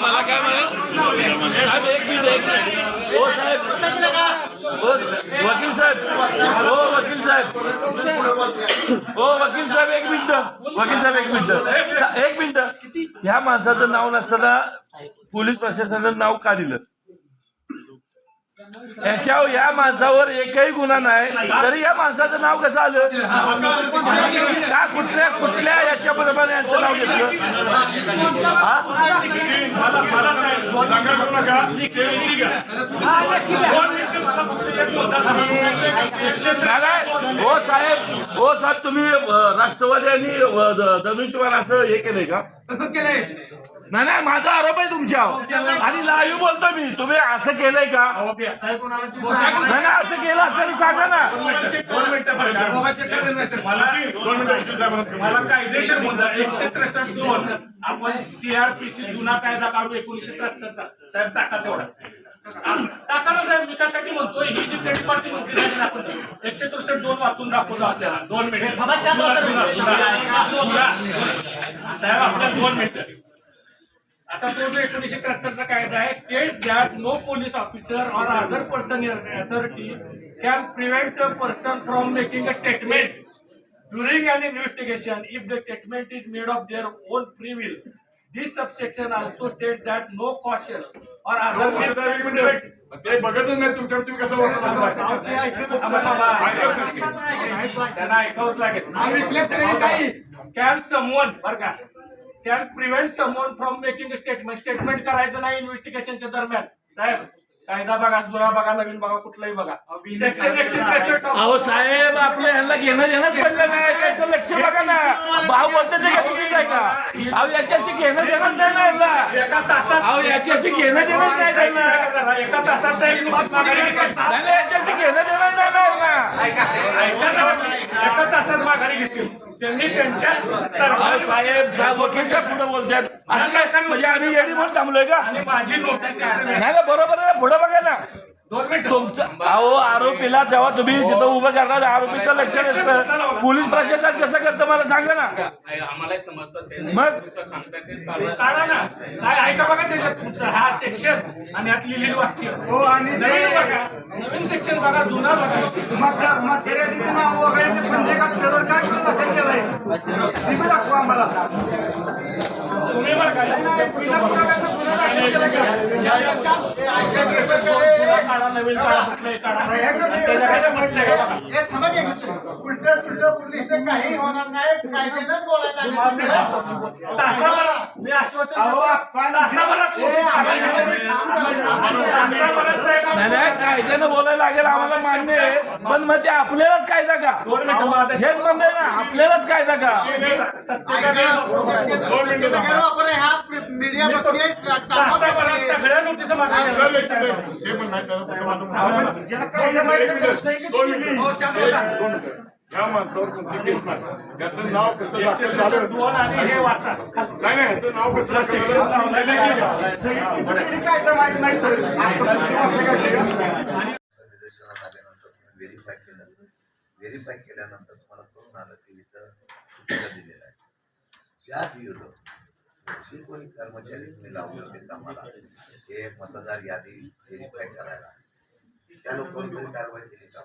मला काय म्हणाल? साहेब एक मिनिट एक मिनिट. हो साहेब. हो वकील साहेब. हो वकील साहेब. हो वकील साहेब एक मिनिट. वकील साहेब एक मिनिट. एक मिनिट. ह्या माणसाचं नाव नसताना पोलीस प्रशासनाचं नाव का दिलं? याच्यावर या माणसावर एकही गुन्हा नाही. तरी या माणसाचं नाव कसं आलं? का कुठल्या कुठल्या याच्या प्रमाणे यांचं नाव घेतलं? हो? साहेब हो साहेब तुम्ही राष्ट्रवादी आणि अ, असं हे केलंय का? तसंच केलंय. नाही नाही माझा आरोप आहे तुमच्यावर आणि लाईव्ह बोलतो मी. तुम्ही असं केलंय का? नाही नाही, असं केलं तर सांगा ना. दोन मिनिटं बरं? मला दोन मिनिटं मला कायदेशीर मुद्दा एकशे त्रेसष्ट दोन. आपण सीआरपीसी जुना कायदा काढू एकोणीशे त्र्याहत्तरचा साहेब टाका तेवढा. आ, टाका ना साहेब. विकासासाठी म्हणतोय? ही जी थर्ड पार्टी दाखवतो. एकशे त्रेसष्ट दोन वाचून दाखवतो आपल्याला. दोन मिनिट. साहेब आपल्याला दोन मिनिटं. आता तो जो एकोणीशे त्र्याहत्तरचा कायदा आहे state that no police officer or other person authority can prevent a person from making a statement during an investigation if the statement is made of their own free will this subsection also state that no caution or other ते बघतच नाही तुमच्यावर तुम्ही कसं त्यांना ऐकावंच. लागेल. Can someone बर का can prevent someone from making statement statement करायचं नाही इन्व्हेस्टिगेशनच्या दरम्यान. साहेब कायदा बघा जुना बघा नवीन बघा कुठलाही बघा. सेक्शन एकशे त्रेसष्ट. अहो साहेब आपल्या ह्यांना घेणं देणंच पडलं नाही. त्याचं लक्ष बघा ना. भाऊ बोलते ते का चुकीचं आहे का अहो याच्याशी घेणं देणंच नाही ना यांना एका तासात अहो याच्याशी घेणं देणंच नाही त्यांना एका तासात साहेब माघारी घेतली. याच्याशी घेणं देणंच नाही ना यांना ऐका. की, एका तासात माघारी घेतली. त्यांनी त्यांच्या साहेब साहेब वकीलच्या पुढे बोलतात असं काय? म्हणजे आम्ही येडी म्हणून थांबलोय का? आणि माझी नोटीस नाही ना बरोबर आहे पुढे बघा ना. दोन मिनिटं तुमचं अहो आरोपीला जेव्हा तुम्ही तिथं उभं करणार आरोपीचं लक्ष नसतं. पोलीस प्रशासन कसं करतं मला सांगा ना. आम्हाला समजतं मग? काढा. ना. काय ऐका बघा त्याच्यात तुमचं? हा सेक्शन आणि यात लिहिलेलं वाक्य. हो आणि नवीन बघा. नवीन सेक्शन बघा जुना बघा. वगैरे संजय काय गुन्हा दाखल केलाय? ती बी दाखवा आम्हाला. तुम्ही बघा. काढा नवीन काढा कुठलंही काढा. त्याच्याकडे बसले का बघा? हे थांबा की उलट सुलट बोलली इथे काही होणार नाही कायद्यानंच बोलायला आम्ही लागेल. तासाभरात मी आश्वासन अहो, देतो. आपण- तासाभरात कोशिश करायची. तासाभरात साहेब नाही नाही कायद्यानं बोलायला लागेल आम्हाला मान्य आहे. पण मग ते आपल्यालाच कायदा का? दोन मिनिटं हेच ना आपल्यालाच कायदा का? सत्तेचा मीडिया तासाभरात सगळ्या नोटीस. हे पण नाही त्याला या माणसावर केस नाही त्याचं नाव कसं दोन आणि हे वाचा नाही नाही नाव कसं कायदा नाही व्हेरीफाय केलं व्हेरीफाय केल्यानंतर तुम्हाला करून आलं की इथं दिलेलं आहे. ज्या बिओलो जे कोणी कर्मचारी तुम्ही लावले होते कामाला हे मतदार यादी व्हेरीफाय करायला. त्या लोकांनी तरी कारवाई केली का?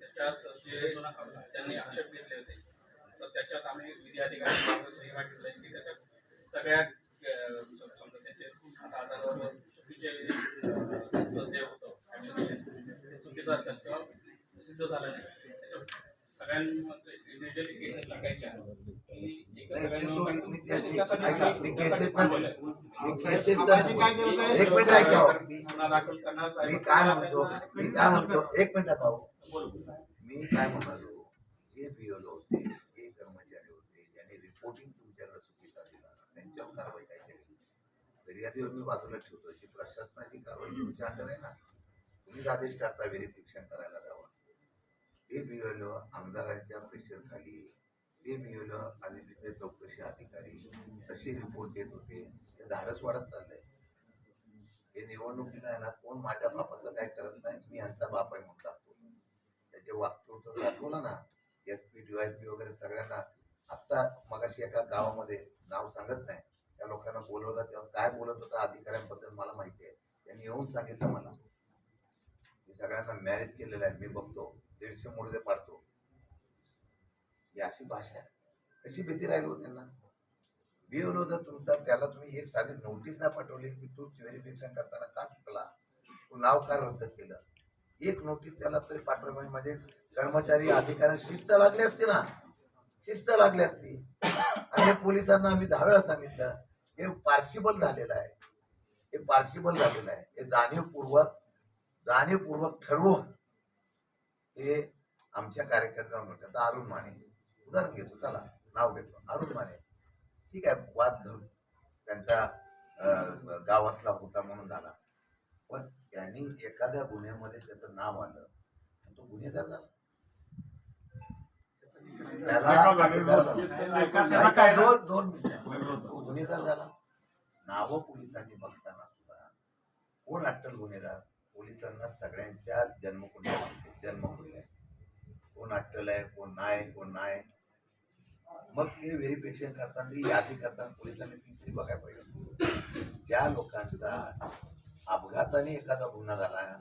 त्याच्यात जे त्यांनी आक्षेप घेतले होते. तर त्याच्यात आम्ही विधी अधिकारी की त्याच्यात सगळ्या समजा त्याचे आता आजारावर चुकीचे जे होतं ते चुकीचं असेल किंवा सिद्ध झालं नाही. सगळ्यांमध्ये individually cases टाकायच्या केसेस त्यासाठी एक मिनिट ऐका मी काय एक मी काय जे होते जे कर्मचारी होते ज्यांनी रिपोर्टिंग चुकीचा दिला त्यांच्यावर कारवाई काय केली मी बाजूला ठेवतो प्रशासनाची कारवाई तुमच्या अंडर आहे ना तुम्हीच आदेश करता व्हेरिफिकेशन करायला ते बिओलो आमदारांच्या प्रेशर खाली ते बिओलो आणि तिथे चौकशी अधिकारी असे रिपोर्ट देत होते ते धाडस वाढत चाललंय. हे निवडणुकीला आहे ना कोण माझ्या बापाचं काय करत नाही मी यांचा बाप आहे म्हणून दाखवतो. त्याचे वाक्तृत्व दाखवलं ना S P D Y P वगैरे सगळ्यांना आत्ता मगाशी एका गावामध्ये नाव सांगत नाही. त्या लोकांना बोलवलं तेव्हा काय बोलत होता अधिकाऱ्यांबद्दल मला माहिती आहे. त्यांनी येऊन सांगितलं मला. मी सगळ्यांना मॅरेज केलेलं आहे मी बघतो. दीडशे मुर्दे पाडतो. ही अशी भाषा आहे. कशी भीती राहिली हो त्यांना? बिओलो जर तुमचा त्याला तुम्ही एक साधी नोटीस नाही पाठवली की तू व्हेरिफिकेशन करताना का चुकला? तू नाव का रद्द केलं? एक नोटीस त्याला तरी पाठवली म्हणजे-, म्हणजे कर्मचारी अधिकाऱ्यांना शिस्त लागली असते ना? शिस्त लागली असती. आणि पोलिसांना आम्ही दहा वेळा सांगितलं हे पार्शिबल झालेलं आहे. हे पार्शिबल झालेलं आहे. हे जाणीवपूर्वक जाणीवपूर्वक ठरवून हे आमच्या कार्यकर्त्यांवर म्हणतात अरुण माने उदाहरण घेतो चला नाव घेतो. अरुण माने. ठीक आहे वाद धरून त्यांचा गावातला होता म्हणून झाला. पण त्यांनी एखाद्या गुन्ह्यामध्ये त्याचं नाव आलं तो गुन्हेगार झाला. त्याला दोन. तो गुन्हेगार झाला. नावं पोलिसांनी बघताना सुद्धा. कोण अट्टल गुन्हेगार? पोलिसांना सगळ्यांच्या जन्मकुंडल्या जन्मकुंडल्या कोण अट्टल आहे कोण नाही कोण नाही. मग ते व्हेरिफिकेशन करताना यादी करताना पोलिसांनी ती तरी बघायला पाहिजे ज्या लोकांचा अपघाताने एखादा गुन्हा झाला ना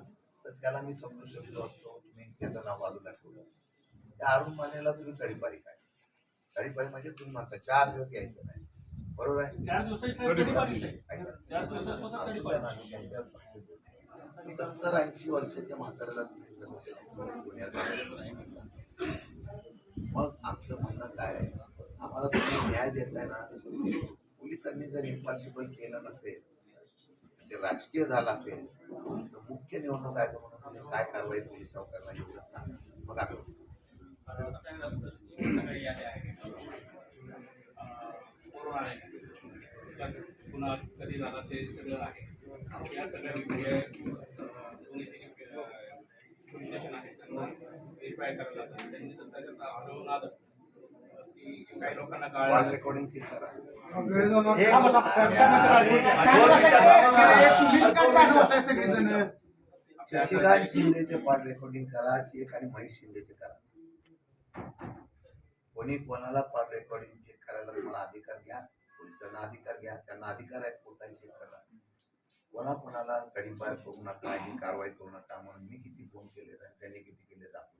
तर त्याला मी समजू शकतो असतो तुम्ही त्याचं नाव बाजूला ठेवलं. त्या अरुण मानेला तुम्ही तडीपारी काय तडीपारी म्हणजे तुम्ही म्हणता चार दिवस यायचं नाही. बरोबर आहे. सत्तर ऐंशी वर्षाच्या म्हाताऱ्याला तुम्ही मग आमचं म्हणणं काय आहे? आम्हाला तुम्ही न्याय देताय ना पोलिसांनी जर इम्पॉसिबल केलं नसेल ते राजकीय झालं असेल तर मुख्य निवडणूक आयोग म्हणून तुम्ही काय कारवाई पोलिसावर करणार एवढं सांगा मग आम्ही असं आहे अं, आहे पुन्हा कधी झाला ते सगळं आहे या सगळ्या वेगवेगळ्या अं, दोन्ही तिन्ही त्यांना व्हेरीफाय करायला त्यांनी जर आढळून आलं काही लोकांना कळलं रेकॉर्डिंग चेक करा. शशिकांत शिंदेचे कॉल रेकॉर्डिंग करा चेक आणि महेश शिंदेचे करा. कोणी कोणाला कॉल रेकॉर्डिंग चेक करायला तुम्हाला अधिकार घ्या पोलिसांना अधिकार घ्या त्यांना अधिकार आहे कोणताही चेक करा. कोणा कोणाला कडीपार करू नका ही कारवाई करू नका म्हणून मी किती फोन केले त्यांनी किती केले दाखवले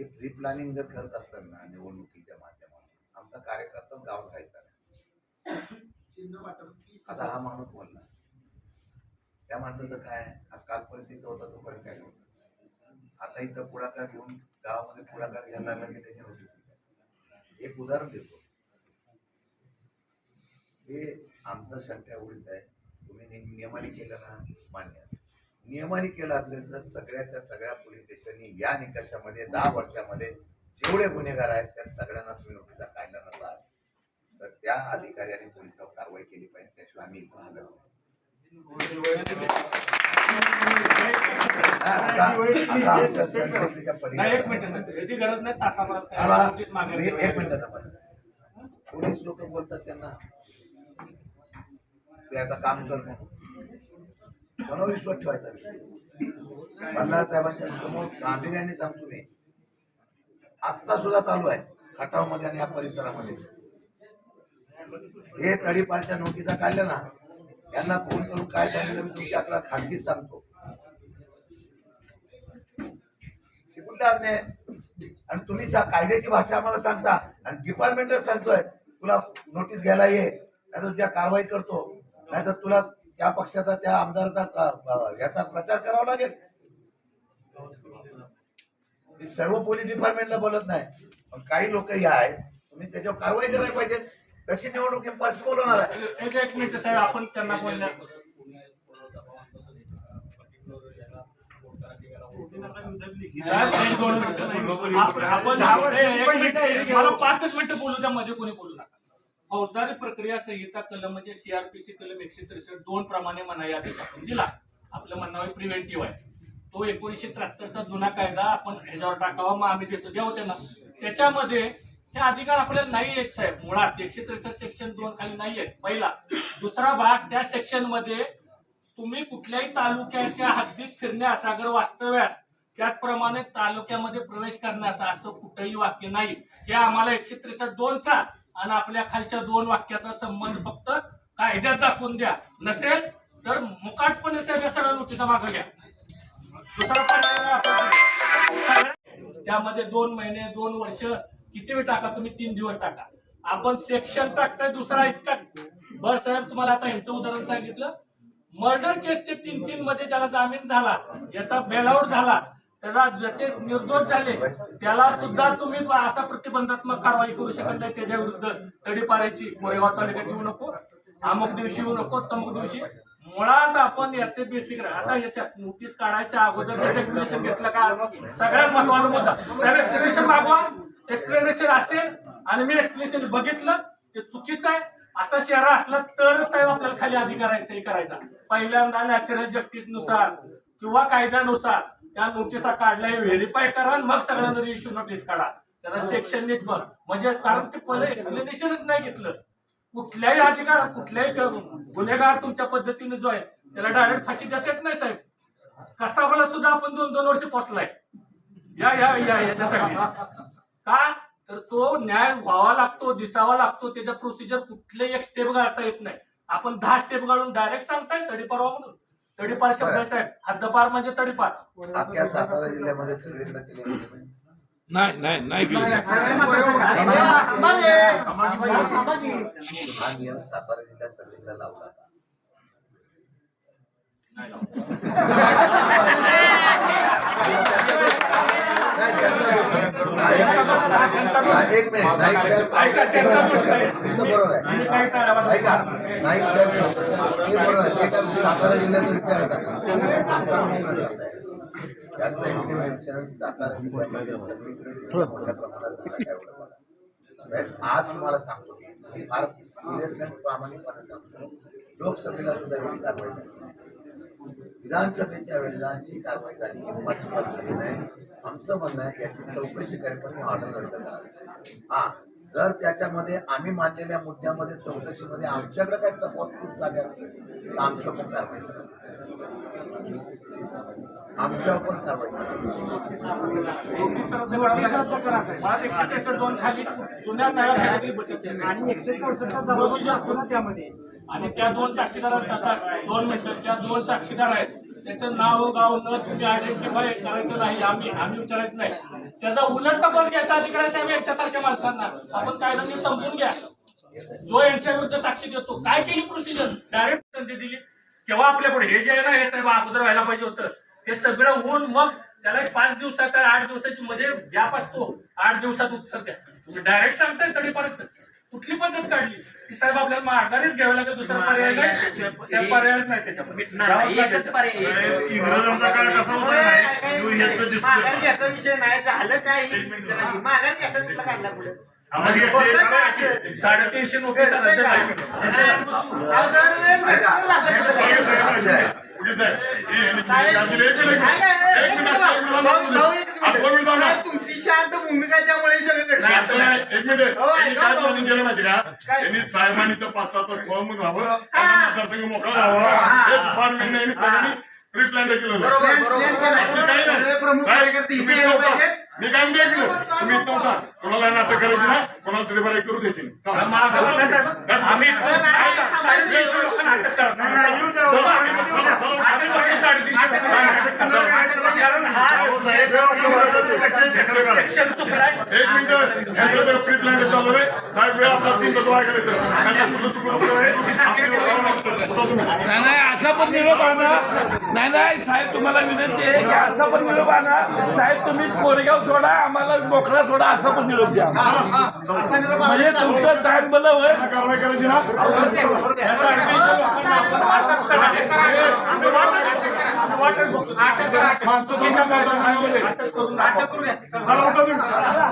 हे प्री प्लॅनिंग जर करत असतात ना निवडणुकीच्या माध्यमातून आमचा कार्यकर्ताच गावात राहायचा नाही. आता हा माणूस बोलला. त्या माणसाचं काय? हा कालपर्यंत होता तोपर्यंत काय नव्हतं. आता इथं पुढाकार घेऊन गावामध्ये पुढाकार घ्यायला लागला की त्याची दिली. एक उदाहरण देतो. हे आमचं शंका एवढीच आहे. तुम्ही नियमाने केलं ना मान्य नियमाने केलं असेल तर सगळ्याच्या सगळ्या पोलीस स्टेशननी या निकषामध्ये दहा वर्षामध्ये जेवढे गुन्हेगार आहेत त्या सगळ्यांना तुम्ही नोटिसा काढल्या नसाल तर त्या अधिकाऱ्यांनी पोलिसावर कारवाई केली पाहिजे त्याशिवाय आम्ही इथून एक मिनिट थांबा. पोलीस लोक बोलतात त्यांना ते आता काम कर म्हणून मनोविश्वास ठेवायचा विषय. मल्हार साहेबांच्या समोर गांभीर्याने सांगतो मी. आत्ता सुद्धा चालू आहे खटावमध्ये आणि या परिसरामध्ये. हे तडीपारच्या नोटिसा काढल्या ना यांना फोन करून काय सांगितलं मी तुमच्याकडे खाजगीच सांगतो. हे अन्याय आहे? आणि तुम्ही कायद्याची भाषा आम्हाला सांगता. आणि डिपार्टमेंटच सांगतोय तुला नोटीस घ्यायला ये नाही तर तुझ्या कारवाई करतो नाही तर तुला त्या पक्षाचा त्या आमदाराचा याचा प्रचार करावा लागेल. मी सर्व पोलीस डिपार्टमेंटला बोलत नाही पण काही लोक या आहेत. तुम्ही त्याच्यावर कारवाई करायला पाहिजे. कशी निवडणूक इम्पॉसिबल होणार आहे. एक एक मिनिट साहेब आपण त्यांना बोलण्या. आपण आपण- ए, एक मिनिट. मला पाचच मिनिटं बोलू द्या मध्ये कोणी बोलू नका. फौजदारी प्रक्रिया संहिता कलम म्हणजे सीआरपीसी कलम एकशे त्रेसष्ट दोन प्रमाणे मनाई आदेश आपण दिला. आपलं म्हणणं प्रिव्हेंटिव्ह आहे. तो एकोणीसशे त्र्याहत्तरचा जुना कायदा आपण ह्याच्यावर टाकावा मग आम्ही देतो द्या त्यांना. त्याच्यामध्ये हे अधिकार आपल्याला नाही आहेत साहेब. मुळात एकशे त्रेसष्ट सेक्शन दोन खाली नाही आहेत. पहिला दुसरा भाग त्या सेक्शनमध्ये तुम्ही कुठल्याही तालुक्याच्या हद्दीत फिरण्यास अगर वास्तव्यास त्याचप्रमाणे तालुक्यामध्ये प्रवेश करण्यास असं कुठंही वाक्य नाही. हे आम्हाला एकशे त्रेसष्ट दोनचा आणि आपल्या खालच्या दोन वाक्याचा संबंध फक्त कायद्यात दाखवून द्या. नसेल तर मुकाटपणे साहेब या सगळ्या नोटिसा मागं घ्या. दुसरा पर्याय नाही त्यामध्ये दोन महिने दोन वर्ष किती वेळ टाका? तुम्ही तीन दिवस टाका. आपण सेक्शन टाकताय दुसरा इतका बर साहेब तुम्हाला आता ह्याचं उदाहरण सांगितलं. मर्डर केसचे तीन तीन मध्ये ज्याला जामीन झाला याचा बेलावर झाला त्याला ज्याचे निर्दोष झाले त्याला सुद्धा तुम्ही असा प्रतिबंधात्मक कारवाई करू शकत नाही त्याच्या विरुद्ध तडीपारायची कोरेगाव तालुक्यात येऊ नको अमुक दिवशी येऊ नको तमुक दिवशी. मुळात आपण याचे बेसिक आता याच्यात नोटीस काढायच्या अगोदर त्याचं एक्सप्लेनेशन घेतलं का? सगळ्यात महत्त्वाचा मुद्दा. साहेब एक्सप्लेनेशन मागवा. एक्सप्लेनेशन असेल आणि मी एक्सप्लेनेशन बघितलं ते चुकीचं आहे. असा शहर असला तर साहेब आपल्याला खाली अधिकार आहे सही करायचा. पहिल्यांदा नॅचरल जस्टिसनुसार किंवा कायद्यानुसार त्या नोटिसा काढल्या व्हेरीफाय करा मग सगळ्यांना इश्यू नोटीस काढा. त्याला सेक्शन नीट बघ. म्हणजे कारण ते पहिलं एक्सप्लेनेशनच नाही घेतलं. कुठल्याही अधिकार कुठल्याही गुन्हेगार तुमच्या पद्धतीने जो आहे त्याला डायरेक्ट फाशी देता येत नाही साहेब. कसाबाला सुद्धा आपण दोन दोन वर्ष पोचलाय. या या या याच्यासाठी. का? तर तो न्याय व्हावा लागतो दिसावा लागतो त्याच्या प्रोसिजर कुठलेही एक स्टेप गाळता येत नाही. आपण दहा स्टेप गाळून डायरेक्ट सांगताय तडीपार व्हा म्हणून. तडीपार शब्द आहे साहेब हद्दपार म्हणजे तडीपार अख्ख्या सातारा जिल्ह्यामध्ये केले. नाही नाही नाही केली. हा नियम सातारा जिल्ह्यात सगळीकडे लावला का? नाही, त्यांचा- नाही, एक मिनिट नाईक साहेब बरोबर आहे ऐका नाईक साहेब हे बरोबर आहे. ते सातारा जिल्ह्याचा सातारा जिल्ह्यामध्ये सगळीकडे मोठ्या प्रमाणात आज तुम्हाला सांगतो मी फार सिरियस प्रामाणिकपणे सांगतो लोकसभेला सुद्धा एवढी कारवाई झाली विधानसभेच्या वेळेला जी कारवाई झाली हिंमत झाली नाही. आमचं म्हणणं आहे याची चौकशी करेपर्यंत ऑर्डर रद्द करावी हा जर त्याच्यामध्ये आम्ही मानलेल्या मुद्द्यामध्ये चौकशीमध्ये आमच्याकडे काही तफावत चूक झाली असेल तर आमच्या पण कारवाई करा. आमच्या पण कारवाई करा. एकशे दोन खाली जुन्या चौसष्टचा जबाब लागतो ना त्यामध्ये. आणि त्या दोन साक्षीदारांचा दोन मिनिटं त्या दोन साक्षीदार आहेत. त्याचं नाव गाव न तुम्ही आयडेंटिफाय करायचं नाही आम्ही आम्ही विचारायचं नाही. त्याचा उलट तपास घ्यायचा अधिकार आहे साहेब यांच्यासारख्या माणसांना. आपण कायदा नीट समजून घ्या. जो यांच्या विरुद्ध साक्षी देतो. काय केली प्रोसिजर डायरेक्ट संधी दिली. तेव्हा आपल्यापुढे हे जे आहे ना हे साहेब अगोदर व्हायला पाहिजे होतं. हे सगळं होऊन मग त्याला एक पाच दिवसाचा आठ दिवसाची मध्ये गॅप असतो. आठ दिवसात उत्तर द्या. तुम्ही डायरेक्ट सांगताय तरी परत कुठली पद्धत काढली? साहेब आपल्याला माघारीच घ्यावं लागेल दुसरा पर्याय नाही. त्या पर्यायच नाही त्याच्यामध्ये. इंग्रजांचा काळ कसा होता. माघार घ्यायचा विषय नाही झालं काय? हे. माघार घ्यायचा कुठला काढला पुढे? साडेतीनशे नोटीस तुमची शांत भूमिका त्यामुळे एक मिनिट काय भाऊ. प्लॅनिंग केलं माहिती का काय? यांनी साहेबांनी तर पाच सात तास व्हावं त्यांना मतदारसंघ मोकळा व्हावा सगळ्यांनी प्री प्लॅन केलं. बाकी काही नाही. मी काय म्हणतो ऐकलं? तुम्ही इथं होता कोणाला नाटक करायची ना कोणाला तरी बरं करू द्यायची नाही. चला. हा एक मिनिट यांचं ते फ्री प्लॅन चालू आहे. साहेब वेळ आपला तीन तास वाया गेले तर. त्यांना कुठलं चुकलं आहे? आपल्याला करावं लागतं. होता तुम्ही. नाही नाही असा पण निरोप आणा. नाही नाही साहेब तुम्हाला विनंती आहे की असा पण निरोप आणा. साहेब तुम्ही कोरेगाव सोडा आम्हाला मोकळा सोडा असा पण निरोप द्या. म्हणजे तुमचं चांगलं होय. कारवाई करायची ना? अटक. अटक करून. चला उठा तुम्ही.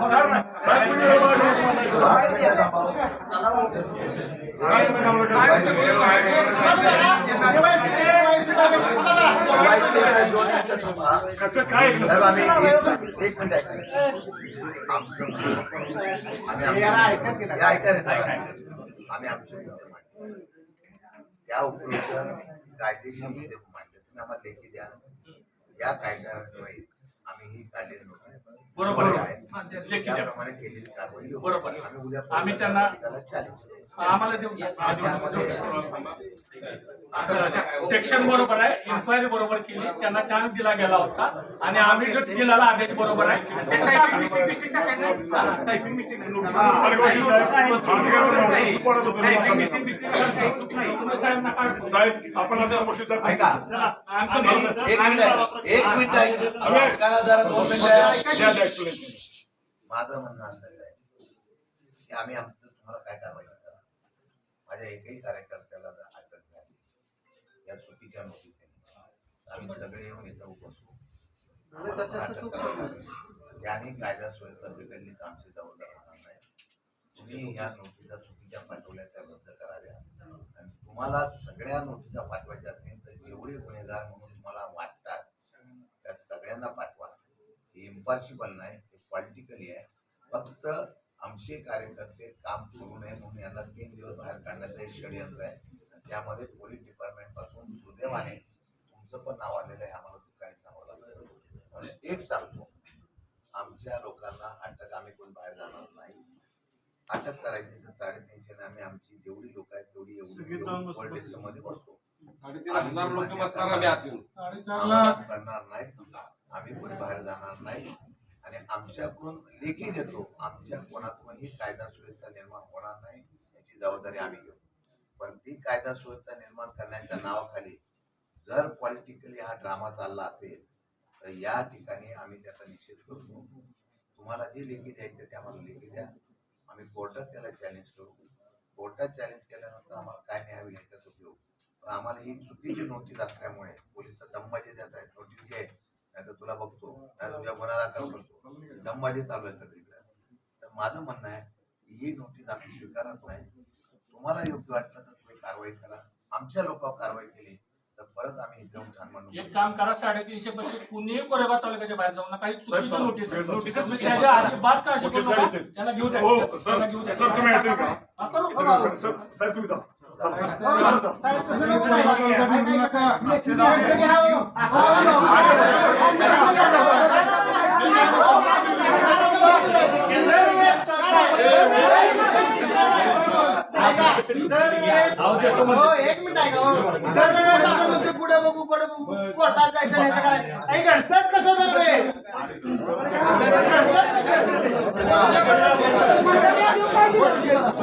होणार नाही. साहेब, तुम्ही वेळ वाया गेला. बाहेर गेला भाऊ. काय म्हणावं लागेल? कसं काय? साहेब, आम्ही एक- एक मिनिट ऐका. आमचं आम्ही आमचं- हे ऐका रे जरा. आम्ही आमचे मुद्दे मांडले. त्या उपयुक्त कायदेशीर मुद्दे मांडले तुम्ही आम्हाला लेखी द्या या कायद्याद्वारे आम्ही ही काढलेली बरोबर आहे. आहे लेखी द्या. त्याप्रमाणे केलेली कारवाई होईल. बरोबर आहे. आम्ही उद्या आम्ही त्यांना- त्याला चॅलेंज करू. आम्हाला देऊ सेक्शन बरोबर आहे इन्क्वायरी बरोबर केली त्यांना चान्स दिला गेला होता आणि आम्ही जो दिलेला आदेश बरोबर आहे साहेब, तुम्ही आपण आता ऐका एक मिनिट आहे. एक मिनिट आहे ऐकायला जरा दोन मिनिटं आहे. माझं म्हणणं असं आहे की आम्ही आमचं तुम्हाला काय कारवाई करा माझ्या एकही कार्यकर्त्याला अटक झाली या चुकीच्या नोटीस आम्ही सगळे येऊन इथं उपसू. ज्यांनी कायदा सुव्यवस्था बिघडली तर आमची जबाबदार होणार नाही. तुम्ही या नोटिसा चुकीच्या पाठवल्या त्या रद्द कराव्या. आणि तुम्हाला सगळ्या नोटिसा पाठवायच्या असतील तर जेवढे गुन्हेगार म्हणून तुम्हाला वाटतात त्या सगळ्यांना पाठवा. इम्पॉसिबल नाही हे पॉलिटिकली आहे. फक्त आमचे कार्यकर्ते काम करू नये म्हणून यांना तीन दिवस बाहेर काढण्याचं एक षडयंत्र आहे. त्यामध्ये पोलीस डिपार्टमेंटपासून दुर्दैवाने तुमचं पण नाव आलेलं आहे आम्हाला दुःखाने सांगावं लागलं. म्हणून एक सांगतो आमच्या लोकांना अटक आम्ही कोण बाहेर जाणार नाही. अटक करायची तर साडेतीनशे आम्ही आमची जेवढी लोक आहेत तेवढी एवढी मध्ये बसतो साडेतीन हजार लोक बसणार करणार नाही. बाहेर जाणार नाही. आणि आमच्याकडून लेखी देतो. आमच्या कोणातूनही कायदा सुव्यवस्था निर्माण होणार नाही याची जबाबदारी आम्ही घेऊ. पण ती कायदा सुव्यवस्था निर्माण करण्याच्या नावाखाली जर पॉलिटिकली हा ड्रामा चालला असेल तर या ठिकाणी आम्ही त्याचा निषेध करतो. तुम्हाला जे लेखी द्यायचे ते आम्हाला लेखी द्या. आम्ही कोर्टात त्याला चॅलेंज करू. कोर्टात चॅलेंज केल्यानंतर आम्हाला काय न्याय घ्यायचा तो घेऊ पण आम्हाला ही चुकीची नोटीस असल्यामुळे पोलीस दंबाजी देत आहेत नोटीस आहे नाही तर तुला बघतो. नाही तुझ्या गुन्हा दाखल करतो दमबाजी चालू आहे सगळीकडे. तर माझं म्हणणं आहे की ही नोटीस आम्ही स्वीकारत नाही. तुम्हाला योग्य वाटलं तर तुम्ही कारवाई करा. आमच्या लोकांवर कारवाई केली तर परत आम्ही इथे एक काम करा साडेतीनशे पैसे कुणीही कोरेगाव तालुक्याच्या बाहेर जाऊ नका. काही चुकीचं नोटीस आहे. साहेब, नोटीस साहेब, तुम्ही त्याच्या अजिबात काळजी करू नका. त्याला घेऊ द्या हो त्याला घेऊ सर द्या सर तुम्ही अटेंड करा हा, करू सर सर साहेब तुम्ही जा. चला. साहेब, तसं नको बोलायला. ऐका, ऐका, अहो, देतो म्हणतो. हो, एक मिनिट हो. पुढे बघू पुढे बघू कोर्टात जायचं नाही ऐ, घडतंच कसं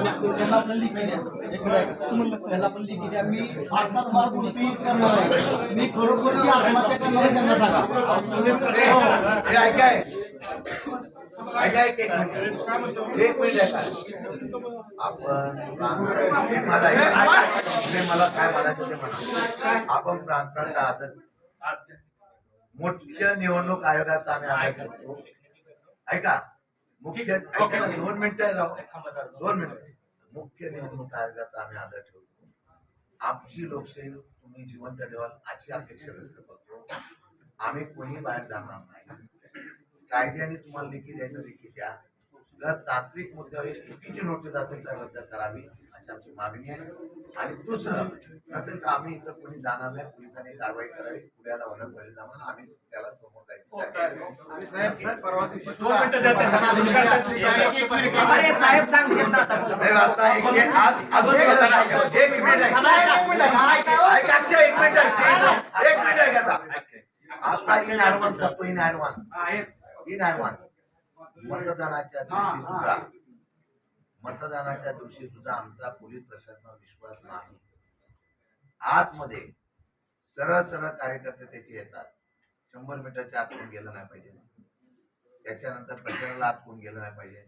त्यांना आपण लिखी द्या आपण लिखी मी आता तुम्हाला कोणतीच करणार आहे. मी खरोखरची आत्महत्या करणार त्यांना सांगा. तुम्ही एक मिनिट एक मिनिट आपण प्रांतात- मला ऐका. मला काय म्हणायचं ते म्हणा. आपण प्रांताचा आदर मोठ्या निवडणूक आयोगाचा आम्ही आदर करतो. ऐका. मुख्य दोन मिनिटं दोन मिनिटं. मुख्य निवडणूक आयोगाचा आम्ही आदर ठेवतो. आमची लोकशाही तुम्ही जिवंत ठेवाल अशी अपेक्षा व्यक्त करतो. आम्ही कोणी बाहेर जाणार नाही. कायद्याने तुम्हाला लेखी द्यायचं लेखी द्या. जर तांत्रिक मुद्द्यावर एक चुकीची नोटीस असेल तर रद्द करावी अशी आमची मागणी आहे. आणि दुसरं नसेल तर आम्ही इथं कोणी जाणार नाही पोलिसांनी कारवाई करावी पुण्याला होणं परिणामाला आम्ही त्याला समोर जायचं आणि साहेब परवा दिवशी दोन मिनिटं द्या त्यांना. अरे साहेब सांगितलं ना आता. साहेब, आता एक मिनिट. एक आता. Advance in advance in advance मतदानाच्या दिवशी सुद्धा. मतदानाच्या दिवशी सुद्धा आमचा पोलीस प्रशासनावर विश्वास नाही. आतमध्ये सरळ सरळ कार्यकर्ते त्याचे येतात. शंभर मीटरच्या आत कोण गेलं नाही पाहिजे. त्याच्यानंतर प्रचाराला आत कोण गेलं नाही पाहिजे.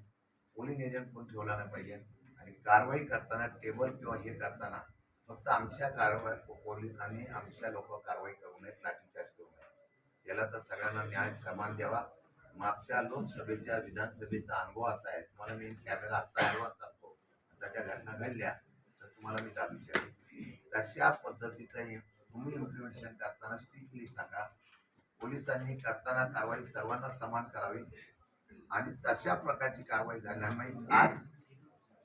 पोलिंग एजंट कोण ठेवला नाही पाहिजे. आणि कारवाई करताना टेबल किंवा हे करताना फक्त आमच्या कारवाई पोलिसांनी आमच्या लोक कारवाई करू नये लाठीचार्ज करू नये याला तर सगळ्यांना न्याय समान द्यावा. मागच्या लोकसभेच्या विधानसभेचा अनुभव असा आहे. तुम्हाला मी कॅमेरा आत्ता अनुभव दाखवतो त्याच्या घटना घडल्या तर तुम्हाला मी जाब विचारेन तशा पद्धतीचं तुम्ही इम्प्लिमेंटेशन करताना स्ट्रिक्टली सांगा. पोलिसांनी करताना कारवाई सर्वांना समान करावी. आणि तशा प्रकारची कारवाई झाल्यामुळे आज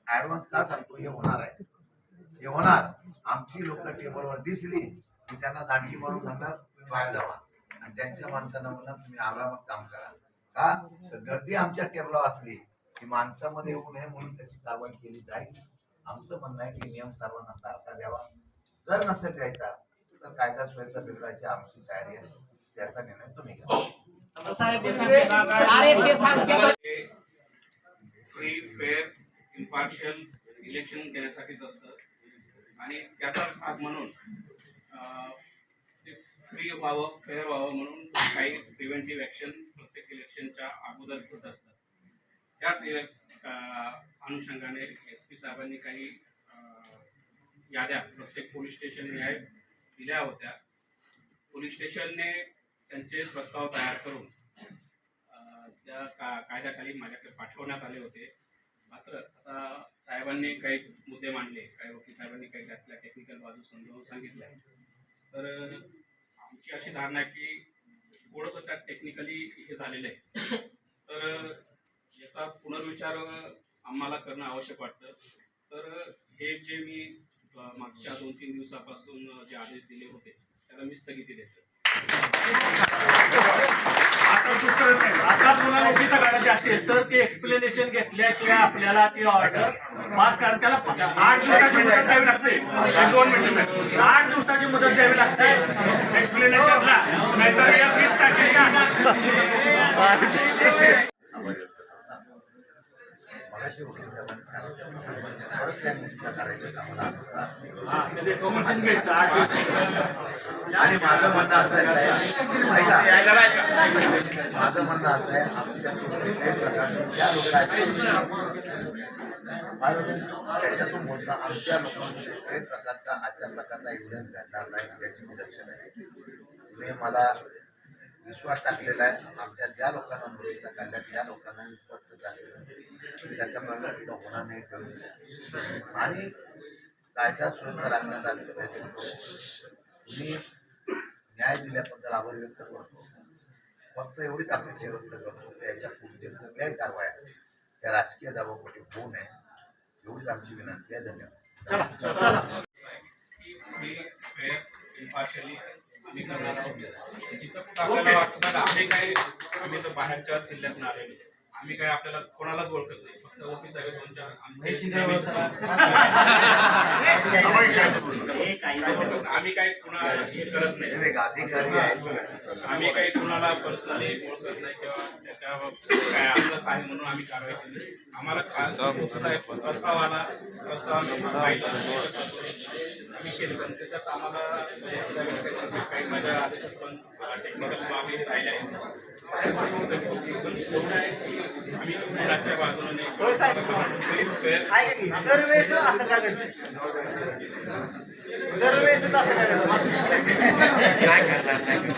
ऍडव्हान्स का सांगतो हे होणार आहे. हे होणार. आमची लोक टेबलवर दिसली की त्यांना दांडी मारून सांगणार तुम्ही बाहेर जावा. आणि त्यांच्या माणसांना म्हणणार तुम्ही आरामात काम करा. का? तर गर्दी आमच्या टेबलावर असली की माणसामध्ये येऊ नये म्हणून त्याची कारवाई केली जाईल. आमचं म्हणणं आहे की नियम सर्वांना सारखा द्यावा. जर नसेल द्यायचा तर कायदा सुव्यवस्था बिघडायची आमची तयारी आहे. त्याचा निर्णय तुम्ही घ्या. फ्री फेअर इम्पार्शियल इलेक्शन घेण्यासाठीच असतं. आणि त्याचाच भाग म्हणून फ्री व्हावं फेअर व्हावं म्हणून काही प्रिव्हेंटिव्ह ॲक्शन प्रत्येक इलेक्शनच्या अगोदर घेत असतात. त्याच अनुषंगाने एस पी साहेबांनी काही याद्या प्रत्येक पोलीस स्टेशन या दिल्या होत्या. पोलीस स्टेशनने त्यांचे प्रस्ताव तयार करून त्या का कायद्याखाली माझ्याकडे पाठवण्यात आले होते. मात्र आता साहेबांनी काही मुद्दे मांडले काही वकील साहेबांनी काही त्यातल्या टेक्निकल बाजू समजावून सांगितल्या. तर आमची अशी धारणा आहे की थोडंसं त्यात टेक्निकली हे झालेलं आहे. तर याचा पुनर्विचार आम्हाला करणं आवश्यक वाटतं. तर हे जे मी मागच्या दोन तीन दिवसापासून जे आदेश दिले होते त्याला मी स्थगिती देतो. आता दुसरं साहेब आता पुन्हा नोटीसा काढायची असेल तर ते एक्सप्लेनेशन घेतल्याशिवाय आपल्याला ती ऑर्डर पास कारण त्याला आठ दिवसाची मुदत द्यावी लागते. दोन मिनिटं साहेब. आठ दिवसाची मुदत द्यावी लागते. एक्सप्लेनेशनला नाहीतर या वीस तारखेच्या परत त्या नोटिसा काढायच्या आठ दिवसाची आणि माझं म्हणणं असं आहे माझं म्हणणं असं आहे आमच्या कुठल्याही प्रकारचे ज्या लोकांचे त्याच्यातून बोलता आमच्या लोकांना कुठल्याही प्रकारचा अशा प्रकारचा एव्हिडन्स घडणार नाही याची मी लक्ष आहे. तुम्ही मला विश्वास टाकलेला आहे. आमच्या ज्या लोकांना नोटिसा काढल्या त्या लोकांना विश्वास स्पष्ट झालेलं त्याच्यामुळे कुठं होणार नाही करू आणि कायदा सुरक्षा राखण्याचा आम्ही प्रयत्न करू तुम्ही न्याय दिल्याबद्दल आभार व्यक्त करतो फक्त एवढीच अपेक्षा व्यक्त करतो की याच्या पुढचे कुठल्याही कारवाया त्या राजकीय दाबापोटी होऊ नये एवढीच आमची विनंती आहे धन्यवाद आम्ही करणार आहोत जिथं आपल्याला वाटतं आम्ही काही आम्ही तर बाहेरच्या जिल्ह्यातून आलेले आम्ही काही आपल्याला कोणालाच ओळखत नाही फक्त वकील साहेब दोन चार आम्ही काही कुणा हे करत नाही हे आहे आम्ही काही कुणाला पर्सनली ओळखत नाही किंवा त्याच्यावर काय आपलंच आहे म्हणून आम्ही कारवाई केली आम्हाला प्रस्ताव आला प्रस्ताव आम्ही आम्ही केलं पण त्याच्यात आम्हाला म्हणजे काही माझ्या टेक्निकल बाबी राहिल्या आहेत दरवेळेस असं काय घडतं दरवेळेस असं घडतं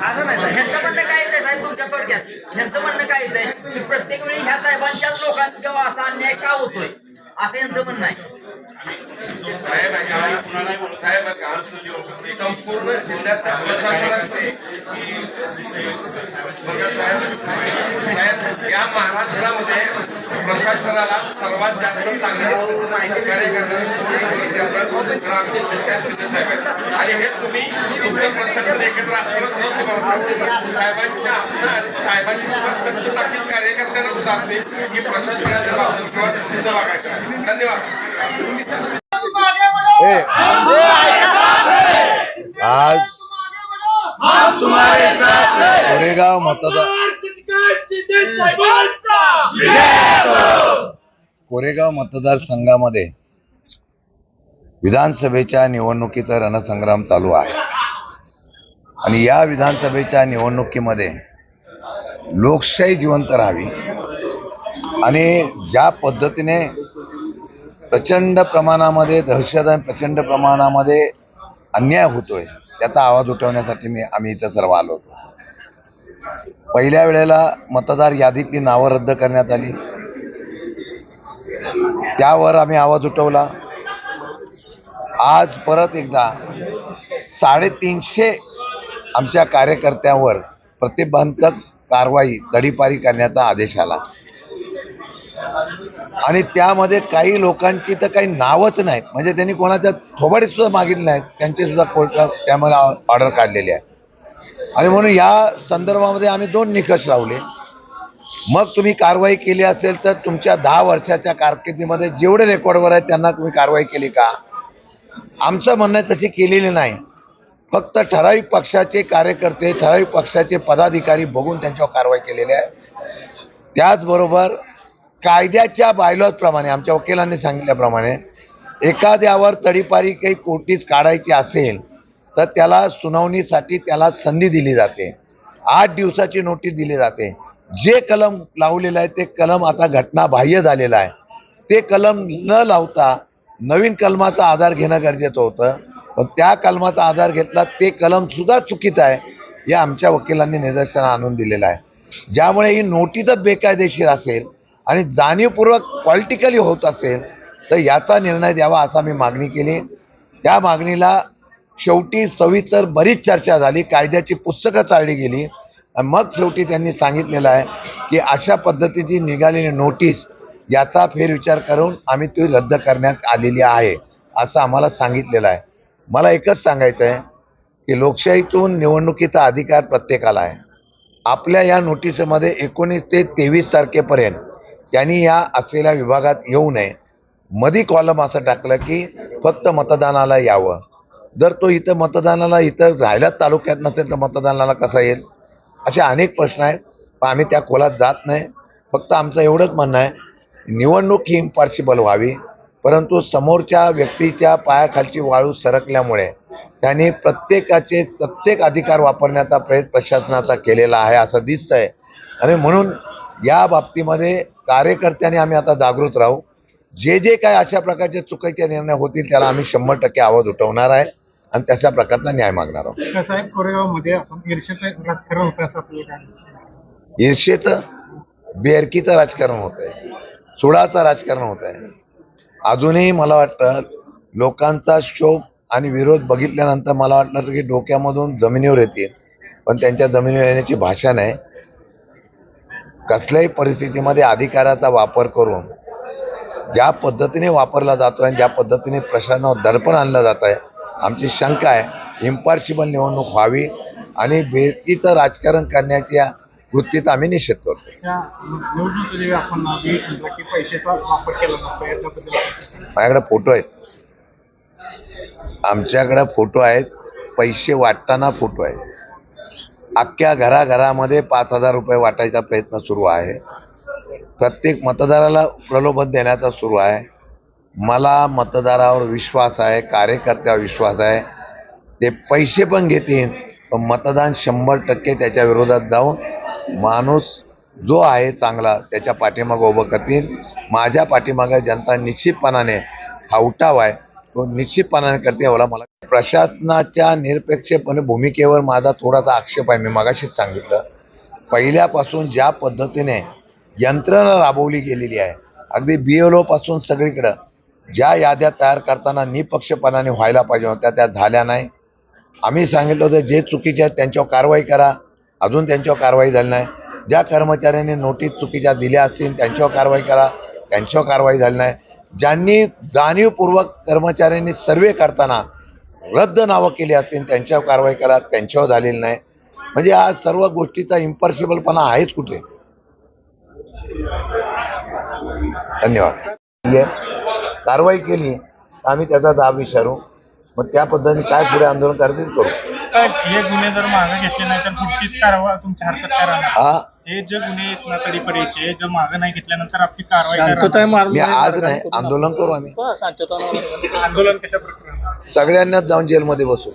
असं नाही ह्यांचं म्हणणं काय येतंय साहेब तुमच्या थोडक्यात. ह्यांचं म्हणणं काय येतंय की प्रत्येक वेळी ह्या साहेबांच्याच लोकांच्या असा अन्याय का होतोय? असं यांचं म्हणणं आहे. साहेब ऐका साहेब ऐका संपूर्ण जिल्ह्यात प्रशासन असते साहेब या महाराष्ट्रामध्ये प्रशासनाला सर्वात जास्त चांगलं सहकार्य करणारे आमचे शशिकांत शिंदे साहेब आहेत. आणि हे तुम्ही तुमचं प्रशासन एकत्र असताना सुद्धा तुम्हाला सांगतो. साहेबांच्या आणि साहेबांची सुद्धा सक्त कार्यकर्त्यांना सुद्धा असते की प्रशासनाच्या बाबतीत किंवा धन्यवाद. आज कोरेगाव मतदार कोरेगाव मतदारसंघामध्ये विधानसभेच्या निवडणुकीचा रणसंग्राम चालू आहे. आणि या विधानसभेच्या निवडणुकीमध्ये लोकशाही जिवंत राहावी. आणि ज्या पद्धतीने प्रचंड प्रमाणामध्ये दहशत आणि प्रचंड प्रमाणामध्ये अन्याय होतोय त्याचा आवाज उठवण्यासाठी मी आम्ही इथं सर्व आलो होतो. पहिल्या वेळेला मतदार यादीतली नावं रद्द करण्यात आली. त्यावर आम्ही आवाज उठवला. आज परत एकदा साडेतीनशे आमच्या कार्यकर्त्यांवर प्रतिबंधक कारवाई तडीपारी करण्याचा आदेश आला. आणि त्यामध्ये काही लोकांची तर काही नावच नाहीत. म्हणजे त्यांनी कोणाच्या थोबाडीत सुद्धा मागितले नाहीत. त्यांचे सुद्धा कोर्टात त्यामध्ये ऑर्डर काढलेली आहे. आणि म्हणून या संदर्भामध्ये आम्ही दोन निकष लावले. मग तुम्ही कारवाई केली असेल तर तुमच्या दहा वर्षाच्या कारकिर्दीमध्ये जेवढे रेकॉर्डवर आहेत त्यांना तुम्ही कारवाई केली का? आमचं म्हणणं आहे तशी केलेली नाही. फक्त ठराविक पक्षाचे कार्यकर्ते ठराविक पक्षाचे पदाधिकारी बघून त्यांच्यावर कारवाई केलेली आहे. त्याचबरोबर कायद्याच्या बायलॉजप्रमाणे आमच्या वकिलांनी सांगितल्याप्रमाणे एखाद्यावर तडीपारी काही कोटीच काढायची असेल तर त्याला सुनावणीसाठी त्याला संधी दिली जाते. आठ दिवसाची नोटीस दिली जाते. जे कलम लावलेलं आहे ते कलम आता घटना बाह्य झालेलं आहे. ते कलम न लावता नवीन कलमाचा आधार घेणं गरजेचं होतं. पण त्या कलमाचा आधार घेतला ते कलमसुद्धा चुकीचं आहे हे आमच्या वकिलांनी निदर्शनात आणून दिलेलं आहे. ज्यामुळे ही नोटीसच बेकायदेशीर असेल आणि जाणीवपूर्वक पॉलिटिकली होत असेल तर याचा निर्णय द्यावा असा मी मागणी केली. त्या मागणीला शेवटी सविस्तर बरीच चर्चा झाली कायद्याची पुस्तकं चालली गेली. आणि मग शेवटी त्यांनी सांगितलेलं आहे की अशा पद्धतीची निघालेली नोटीस याचा फेरविचार करून आम्ही ती रद्द करण्यात आलेली आहे असं आम्हाला सांगितलेलं आहे. मला एकच सांगायचं आहे की लोकशाहीतून निवडणुकीचा अधिकार प्रत्येकाला आहे. आपल्या या नोटीसमध्ये एकोणीस ते तेवीस तारखेपर्यंत त्यांनी या असलेल्या विभागात येऊ नये. मधी कॉलम असं टाकलं की फक्त मतदानाला यावं. जर तो इथं मतदानाला इथं राहिल्याच तालुक्यात नसेल तर मतदानाला कसा येईल? असे अनेक प्रश्न आहेत. पण आम्ही त्या खोलात जात नाही. फक्त आमचं एवढंच म्हणणं आहे निवडणूक ही इम्पॉर्सिबल व्हावी. परंतु समोरच्या व्यक्तीच्या पायाखालची वाळू सरकल्यामुळे त्यांनी प्रत्येकाचे प्रत्येक अधिकार वापरण्याचा प्रयत्न प्रशासनाचा केलेला आहे असं दिसतंय. आणि म्हणून या बाबतीमध्ये कार्यकर्त्यांनी आम्ही आता जागृत राहू. जे जे काय अशा प्रकारचे चुकीचे निर्णय होतील त्याला आम्ही शंभर टक्के आवाज उठवणार आहे आणि तशा प्रकारचा न्याय मागणार आहोत. साहेब कोरेगावमध्ये आपण ईर्षेचं राजकारण होतं असं आपल्याला काय ईर्षेचं बेरकीचं राजकारण होत आहे सुडाचं राजकारण होत आहे अजूनही मला वाटतं लोकांचा शोक आणि विरोध बघितल्यानंतर मला वाटलं की डोक्यामधून जमिनीवर येतील. पण त्यांच्या जमिनीवर येण्याची भाषा नाही. कसल्याही परिस्थितीमध्ये अधिकाराचा वापर करून ज्या पद्धतीने वापरला जातो आणि ज्या पद्धतीने प्रशासनावर दडपण आणलं जात आहे आमची शंका आहे इम्पार्शिबल निवडणूक व्हावी आणि बेरकीचं राजकारण करण्याच्या वृत्तीचा आम्ही निषेध करतो माझ्याकडे फोटो आहेत. आमच्याकडे फोटो आहेत पैसे वाटताना फोटो आहेत. अख्ख्या घराघरामध्ये पाच हजार रुपये वाटायचा प्रयत्न सुरू आहे. प्रत्येक मतदाराला प्रलोभन देण्याचा सुरू आहे. मला मतदारावर विश्वास आहे कार्यकर्त्यावर विश्वास आहे. ते पैसे पण घेतील पण मतदान शंभर टक्के त्याच्या विरोधात जाऊन माणूस जो आहे चांगला त्याच्या पाठीमागं उभं करतील. माझ्या पाठीमागं जनता निश्चितपणाने हा उठाव आहे. निश्चितपणाने करते. एवढा मला प्रशासनाच्या निरपेक्षपणे भूमिकेवर माझा थोडासा आक्षेप आहे. मी मगाशीच सांगितलं. पहिल्यापासून ज्या पद्धतीने यंत्रणा राबवली गेलेली आहे अगदी बी एल ओपासून सगळीकडं ज्या याद्या तयार करताना निपक्षपणाने व्हायला पाहिजे होत्या त्या झाल्या नाही. आम्ही सांगितलं होतं जे चुकीचे आहेत त्यांच्यावर कारवाई करा. अजून त्यांच्यावर कारवाई झाली नाही. ज्या कर्मचाऱ्यांनी नोटीस चुकीच्या दिल्या असतील त्यांच्यावर कारवाई करा. त्यांच्यावर कारवाई झाली नाही. ज्यांनी जाणीवपूर्वक कर्मचाऱ्यांनी सर्वे करताना रद्द नावं केली असतील त्यांच्यावर कारवाई करा त्यांच्यावर झालेली नाही. म्हणजे हा सर्व गोष्टीचा इम्पर्शिबलपणा आहेच कुठे? धन्यवाद. कारवाई केली आम्ही त्याचा दाब विचारू. मग त्या पद्धतीने काय पुढे आंदोलन करायचं ते करू. हे गुन्हे जर मागे घेतले नाही तर पुढची कारवाई तुमच्या हरकत राहणार हा जे गुन्हे आहेत ना तडीपरीचे जे मागे नाही घेतल्यानंतर आपली कारवाई? मी आज नाही आंदोलन करू आम्ही. आंदोलन कशा प्रकारे सगळ्यांनाच जाऊन जेलमध्ये बसू.